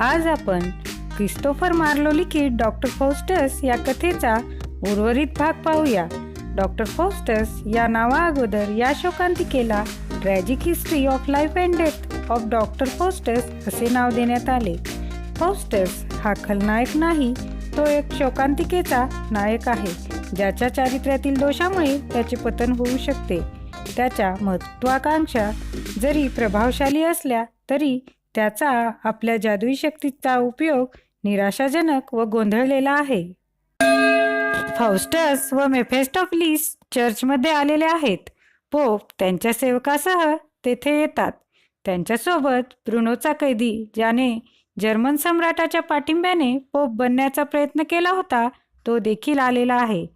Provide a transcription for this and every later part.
आज आपण Christopher Marlowe लिखित डॉक्टर फौस्टस या कथेचा उर्वरित भाग पाहूया. डॉक्टर फौस्टस या नावा अगोदर या शोकांतिकेला tragic history of life and death of doctor Faustus असे नाव देण्यात आले. फौस्टस हा खलनायक नाही तो एक शोकांतिकेचा नायक आहे ज्याच्या चारित्र्यातील दोषामुळे त्याचे पतन होऊ शकते. त्याच्या महत्वाकांक्षा जरी प्रभावशाली असल्या तरी त्याचा आपल्या जादुई शक्तीचा उपयोग निराशाजनक व गोंधळलेला आहे. फाउस्टस व मेफेस्टॉफलीस चर्चमध्ये आलेले आहेत. पोप त्यांच्या सेवकासह तेथे येतात. त्यांच्यासोबत ब्रुनोचा कैदी ज्याने जर्मन सम्राटाच्या पाठिंब्याने पोप बनण्याचा प्रयत्न केला होता तो देखील आलेला आहे.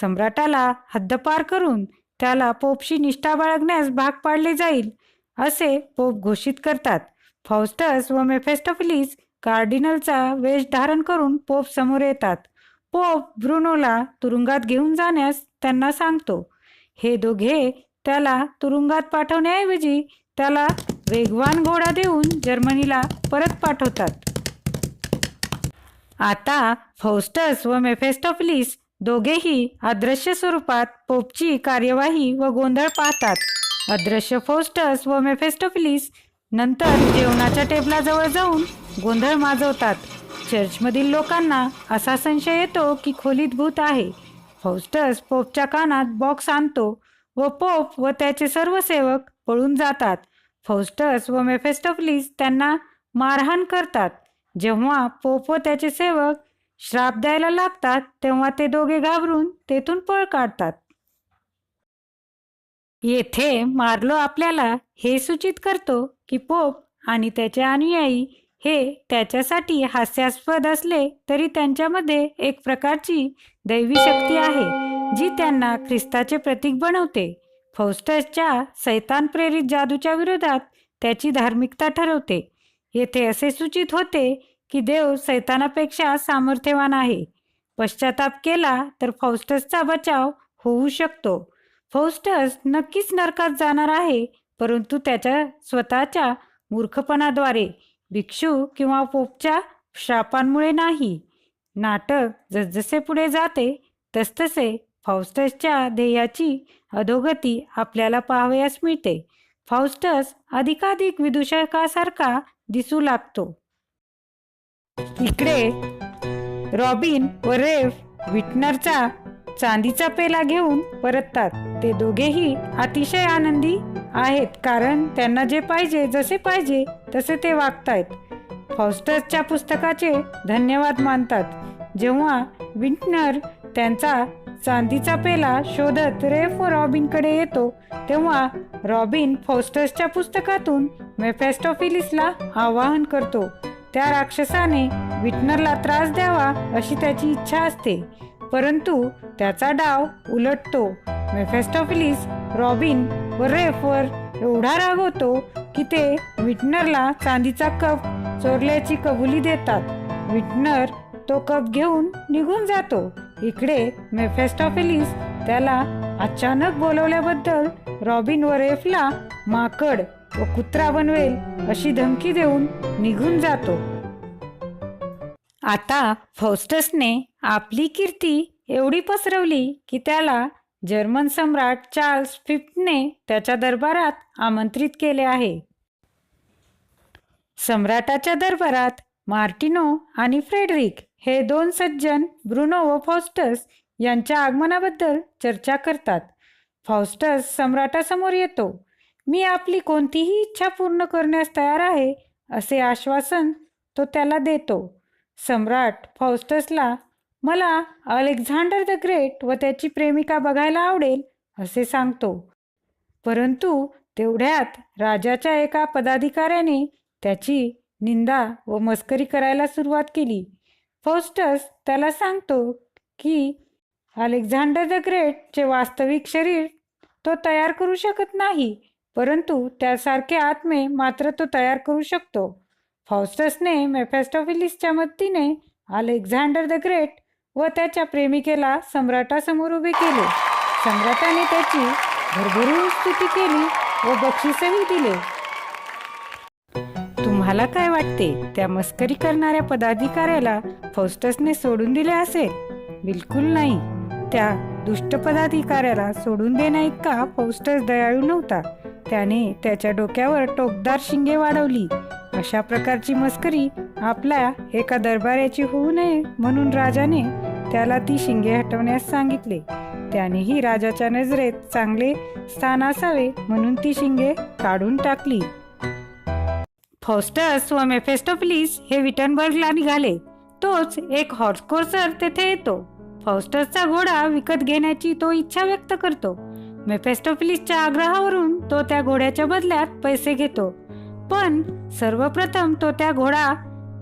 सम्राटाला हद्दपार करून त्याला पोपशी निष्ठा बाळगण्यास भाग पाडले जाईल असे पोप घोषित करतात. फाउस्टस व मेफेस्टोफिलीस कार्डिनलचा वेश धारण करून पोप समोर येतात. पोप ब्रुनोला तुरुंगात घेऊन जाण्यास त्यांना सांगतो. हे दोघे त्याला तुरुंगात पाठवण्याऐवजी त्याला वेगवान घोडा देऊन जर्मनीला परत पाठवतात. आता फौस्टस व मेफेस्टोफिलीस दोघेही अदृश्य स्वरूपात पोपची कार्यवाही व गोंधळ पाहतात. अदृश्य फौस्टस व मेफेस्टोफिलीस नंतर जेवणाच्या टेबलाजवळ जाऊन गोंधळ माजवतात. चर्चमधील लोकांना असा संशय येतो की खोलीत भूत आहे. फौस्टस पोपच्या कानात बॉक्स आणतो व पोप व त्याचे सर्व सेवक पळून जातात. फौस्टस व मेफेस्टोफलीस त्यांना मारहाण करतात. जेव्हा पोप व त्याचे सेवक श्राप द्यायला लागतात तेव्हा ते दोघे घाबरून तेथून पळ काढतात. येथे मार्लो आपल्याला हे सूचित करतो की पोप आणि त्याचे अनुयायी हे त्याच्यासाठी हास्यास्पद असले तरी त्यांच्यामध्ये एक प्रकारची दैवी शक्ती आहे जी त्यांना ख्रिस्ताचे प्रतीक बनवते. फौस्टसच्या सैतान प्रेरित जादूच्या विरोधात त्याची धार्मिकता ठरवते. येथे असे सूचित होते की देव सैतानापेक्षा सामर्थ्यवान आहे. पश्चाताप केला तर फौस्टसचा बचाव होऊ शकतो. फौस्टस नक्कीच नरकात जाणार आहे परंतु त्याच्या स्वतःच्या मूर्खपणाद्वारे भिक्षू किंवा पोपच्या श्रापांमुळे नाही. नाटक जसजसे पुढे जाते तसतसे फाउस्टसच्या ध्येयाची अधोगती आपल्याला पाहावयास मिळते. फाउस्टस अधिकाधिक विदूषकासारखा दिसू लागतो. इकडे रॉबिन व रेफ विटनरचा चांदीचा पेला घेऊन परततात. ते दोघेही अतिशय आनंदी आहेत कारण त्यांना जे पाहिजे जसे पाहिजे तसे ते वागतायत. फॉस्टसच्या पुस्तकाचे धन्यवाद मानतात. जेव्हा विंटनर त्यांचा चांदीचा पेला शोधत रेफ व रॉबिनकडे येतो तेव्हा रॉबिन फॉस्टसच्या पुस्तकातून मेफेस्टोफिलिसला आवाहन करतो. त्या राक्षसाने विटनरला त्रास द्यावा अशी त्याची इच्छा असते. परंतु त्याचा डाव उलटतो. मेफेस्टॉफिलिस रॉबिन व रेफवर एवढा रागवतो की ते विटनरला चांदीचा कप चोरल्याची कबुली देतात. विटनर तो कप घेऊन निघून जातो. इकडे मेफेस्टॉफिलिस त्याला अचानक बोलवल्याबद्दल रॉबिन व रेफला माकड व कुत्रा बनवेल अशी धमकी देऊन निघून जातो. आता फौस्टसने आपली कीर्ती एवढी पसरवली की त्याला जर्मन सम्राट चार्ल्स फिफ्थने त्याच्या दरबारात आमंत्रित केले आहे. सम्राटाच्या दरबारात मार्टिनो आणि फ्रेडरिक हे दोन सज्जन ब्रुनो व फॉस्टस यांच्या आगमनाबद्दल चर्चा करतात. फॉस्टस सम्राटासमोर येतो. मी आपली कोणतीही इच्छा पूर्ण करण्यास तयार आहे असे आश्वासन तो त्याला देतो. सम्राट फौस्टसला मला अलेक्झांडर द ग्रेट व त्याची प्रेमिका बघायला आवडेल असे सांगतो. परंतु तेवढ्यात राजाच्या एका पदाधिकाऱ्याने त्याची निंदा व मस्करी करायला सुरुवात केली. फौस्टस त्याला सांगतो की अलेक्झांडर द ग्रेटचे वास्तविक शरीर तो तयार करू शकत नाही परंतु त्यासारखे आत्मे मात्र तो तयार करू शकतो. फॉस्टसने मेफेस्टोफिलिसच्या मदतीने अलेक्झांडर द ग्रेट व त्याच्या प्रेमिकेला सम्राटासमोर उभे केले. सम्राटाने त्याची भरभरून स्तुती केली व बक्षीसही दिले. तुम्हाला काय वाटते? त्या मस्करी करणाऱ्या पदाधिकाऱ्याला फौस्टसने सोडून दिले असेल? बिलकुल नाही. त्या दुष्ट पदाधिकाऱ्याला सोडून देण्याइतका फौस्टस दयाळू नव्हता. त्याने त्याच्या डोक्यावर टोकदार शिंगे वाढवली. अशा प्रकारची मस्करी आपल्या एका दरबाराची होऊ नये म्हणून राजाने त्याला ती शिंगे हटवण्यास सांगितले. त्यानेही राजाच्या नजरेत चांगले स्थान असावे म्हणून ती शिंगे काढून टाकली. फॉस्टस व मेफेस्टोफिलिस हे विटनबर्गला निघाले. तोच एक हॉर्स कोर्सर तेथे येतो. फॉस्टसचा घोडा विकत घेण्याची तो इच्छा व्यक्त करतो. मेफेस्टोफिलिसच्या आग्रहावरून तो त्या घोड्याच्या बदल्यात पैसे घेतो. पण सर्वप्रथम तो त्या घोडा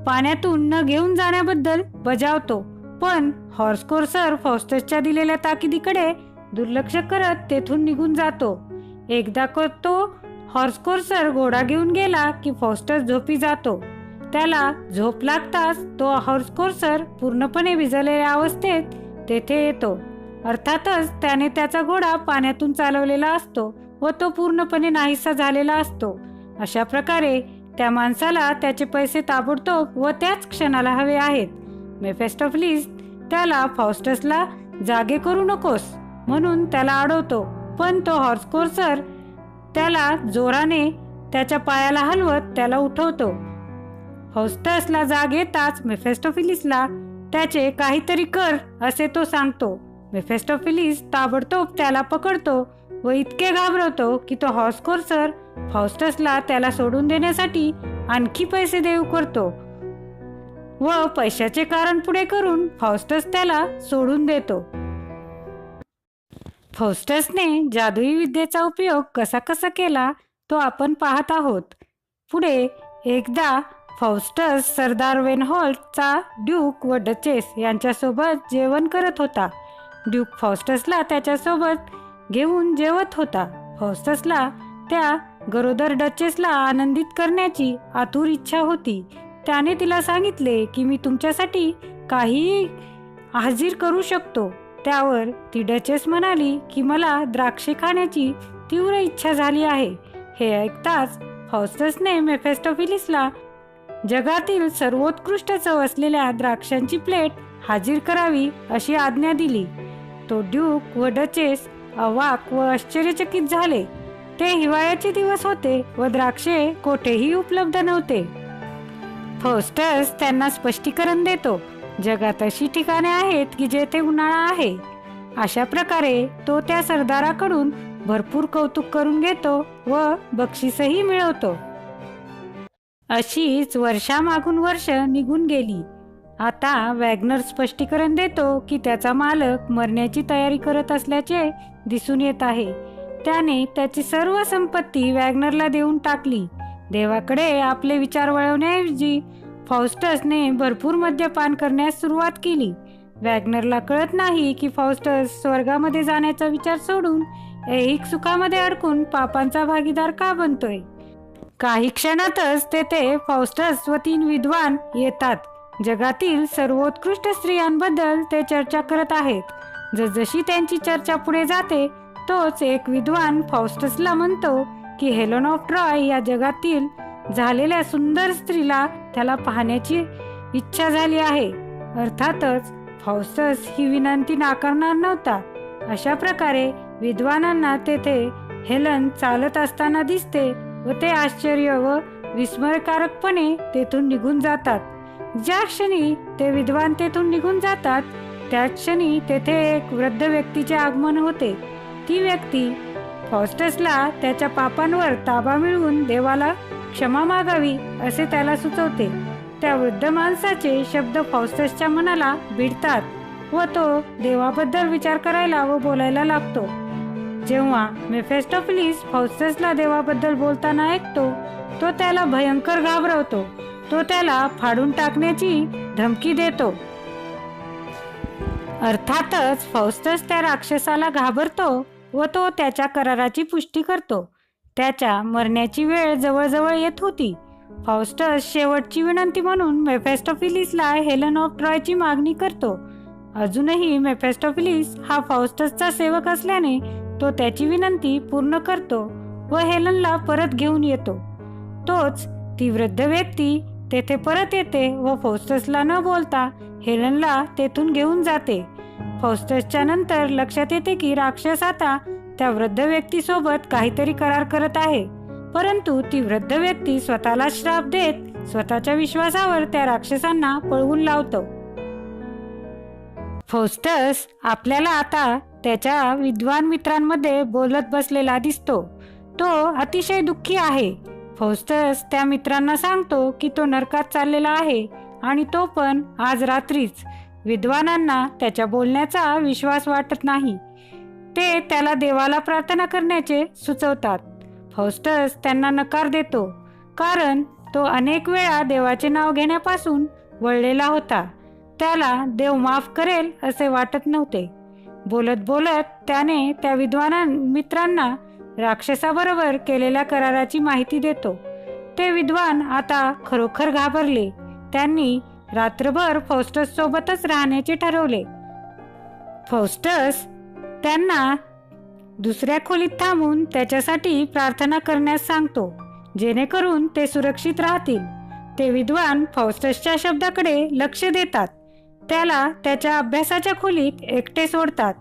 पाण्यातून न घेऊन जाण्याबद्दल बजावतो. पण हॉर्सकोर्सर फॉस्टसच्या दिलेल्या ताकिदीकडे दुर्लक्ष करत तेथून निघून जातो. एकदा तो हॉर्सकोर्सर घोडा घेऊन गेला की फॉस्टस झोपी जातो. त्याला झोप लागताच तो हॉर्सकोर्सर पूर्णपणे विजलेल्या अवस्थेत तेथे येतो. अर्थातच त्याने त्याचा घोडा पाण्यातून चालवलेला असतो व तो पूर्णपणे नाहीसा झालेला असतो. अशा प्रकारे त्या माणसाला त्याचे पैसे ताबडतोब व त्याच क्षणाला हवे आहेत. मेफेस्टोफलिस त्याला फॉस्टसला जागे करू नकोस म्हणून त्याला अडवतो. पण तो हॉर्सकोर्सर त्याला जोराने त्याच्या पायाला हलवत त्याला उठवतो. फौस्टसला जाग येताच मेफेस्टोफिलिसला त्याचे काहीतरी कर असे तो सांगतो. मेफेस्टोफिलिस ताबडतोब त्याला पकडतो व इतके घाबरवतो की तो हॉस्कोर्सर फॉस्टसला त्याला सोडून देण्यासाठी आणखी पैसे देऊ करतो. व पैशाचे कारण पुढे करून फॉस्टस त्याला सोडून देतो. फौस्टसने जादुई विद्येचा उपयोग कसा कसा केला तो आपण पाहत आहोत. पुढे एकदा फौस्टस सरदार वेनहॉल्टचा ड्यूक व डचेस यांच्यासोबत जेवण करत होता. ड्यूक फॉस्टसला त्याच्यासोबत घेऊन जेवत होता. फॉस्टसला त्या गरोदर डचेसला आनंदित करण्याची आतुर इच्छा होती. त्याने तिला सांगितले की मी तुमच्यासाठी काहीही हाजीर करू शकतो. त्यावर ती डचेस म्हणाली की मला द्राक्षे खाण्याची तीव्र इच्छा झाली आहे. हे ऐकताच फॉस्टसने मेफेस्टोफिलिसला जगातील सर्वोत्कृष्ट चव असलेल्या द्राक्षांची प्लेट हाजीर करावी अशी आज्ञा दिली. तो ड्यूक व डचेस अवाक व आश्चर्यचकित झाले. ते हिवाळ्याचे दिवस होते व द्राक्षे कोठेही उपलब्ध नव्हते. फौस्टस त्यांना स्पष्टीकरण देतो जगात अशी ठिकाणे आहेत की जेथे उन्हाळा आहे. अशा प्रकारे तो त्या सरदाराकडून भरपूर कौतुक करून घेतो व बक्षीसही मिळवतो. अशीच वर्षामागून वर्ष निघून गेली. आता वॅगनर स्पष्टीकरण देतो की त्याचा मालक मरण्याची तयारी करत असल्याचे दिसून येत आहे. त्याने त्याची सर्व संपत्ती वॅगनरला देऊन टाकली. देवाकडे आपले विचार वळवण्याऐवजी फाउस्टसने भरपूर मद्यपान करण्यास सुरुवात केली. वॅगनरला कळत नाही की फाउस्टस स्वर्गामध्ये जाण्याचा विचार सोडून ऐहिक सुखामध्ये अडकून पापांचा भागीदार का बनतोय? काही क्षणातच तेथे फाउस्टस व तीन विद्वान येतात. जगातील सर्वोत्कृष्ट स्त्रियांबद्दल ते चर्चा करत आहेत. जसजशी त्यांची चर्चा पुढे जाते तोच एक विद्वान फॉस्टसला म्हणतो की हेलन ऑफ ट्रॉय या जगातील झालेल्या सुंदर स्त्रीला त्याला पाहण्याची इच्छा झाली आहे. अर्थातच फॉस्टस ही विनंती नाकारणार नव्हता. अशा प्रकारे विद्वानांना तेथे हेलन चालत असताना दिसते व ते आश्चर्य व विस्मयकारकपणे तेथून निघून जातात. ज्या क्षणी ते विद्वांतेतून निघून जातात त्याच क्षणी तेथे एक वृद्ध व्यक्तीचे आगमन होते. ती व्यक्ती फॉस्टसला त्याच्या पापांवर ताबा मिळवून देवाला क्षमा मागावी असे त्याला सुचवते. त्या वृद्ध माणसाचे शब्द फॉस्टसच्या मनाला भिडतात व तो देवाबद्दल विचार करायला व बोलायला लागतो. जेव्हा मेफेस्टोफिलिस फॉस्टसला देवाबद्दल बोलताना ऐकतो तो त्याला भयंकर घाबरवतो. तो त्याला फाडून टाकण्याची धमकी देतो. अर्थातच फौस्टस त्या राक्षसाला घाबरतो व तो त्याच्या कराराची पुष्टी करतो. त्याच्या मरण्याची वेळ जवळजवळ येत होती. फॉस्टस शेवटची विनंती म्हणून मेफेस्टोफिलिसला हेलन ऑफ ट्रॉयची मागणी करतो. अजूनही मेफेस्टोफिलिस हा फॉस्टसचा सेवक असल्याने तो त्याची विनंती पूर्ण करतो व हेलनला परत घेऊन येतो. तोच ती वृद्ध व्यक्ती तेथे परत येते व फौस्टसला न बोलता हेलनला तेथून घेऊन जाते. फौस्टसच्या नंतर लक्षात येते की राक्षस आता त्या वृद्ध व्यक्तीसोबत काहीतरी करार करत आहे. परंतु ती वृद्ध व्यक्ती स्वतःला श्राप देत स्वतःच्या विश्वासावर त्या राक्षसांना पळवून लावतो. फौस्टस आपल्याला आता त्याच्या विद्वान मित्रांमध्ये बोलत बसलेला दिसतो. तो अतिशय दुःखी आहे. फौस्टस त्या मित्रांना सांगतो की तो नरकात चाललेला आहे आणि तो पण आज रात्रीच विद्वानांना त्याच्या बोलण्याचा विश्वास वाटत नाही. ते त्याला देवाला प्रार्थना करण्याचे सुचवतात. फौस्टस त्यांना नकार देतो कारण तो अनेक वेळा देवाचे नाव घेण्यापासून वळलेला होता. त्याला देव माफ करेल असे वाटत नव्हते. बोलत बोलत त्याने त्या विद्वानां मित्रांना राक्षसाबरोबर केलेल्या कराराची माहिती देतो. ते विद्वान आता खरोखर घाबरले. त्यांनी रात्रभर फौस्टस सोबतच राहण्याचे ठरवले. फौस्टस त्यांना दुसऱ्या खोलीत थांबून त्याच्यासाठी प्रार्थना करण्यास सांगतो. जेणेकरून ते सुरक्षित राहतील. ते विद्वान फौस्टसच्या शब्दाकडे लक्ष देतात. त्याला त्याच्या अभ्यासाच्या खोलीत एकटे सोडतात.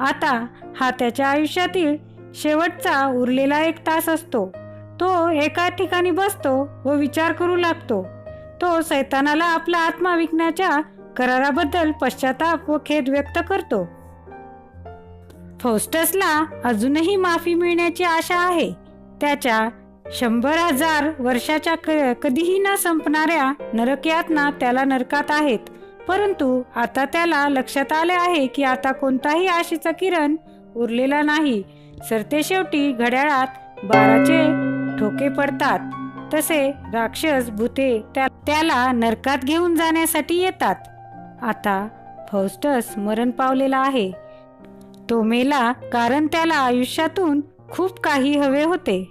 आता हा त्याच्या आयुष्यातील शेवटचा उरलेला एक तास असतो. तो एका ठिकाणी बसतो व विचार करू लागतो. तो सैतानाला आपला आत्मा विकण्याच्या कराराबद्दल पश्चाताप व खेद व्यक्त करतो. फौस्टसला अजूनही माफी मिळण्याची आशा आहे. त्याच्या शंभर हजार वर्षाच्या क- कधीही न संपणाऱ्या नरकयातना त्याला नरकात आहेत. परंतु आता त्याला लक्षात आले आहे की आता कोणताही आशेचा किरण उरलेला नाही. सरते शेवटी घड्याळात बाराचे ठोके पडतात. तसे राक्षस भूते त्या- त्याला नरकात घेऊन जाण्यासाठी येतात. आता फौस्टस मरण पावलेला आहे. तो मेला कारण त्याला आयुष्यातून खूप काही हवे होते.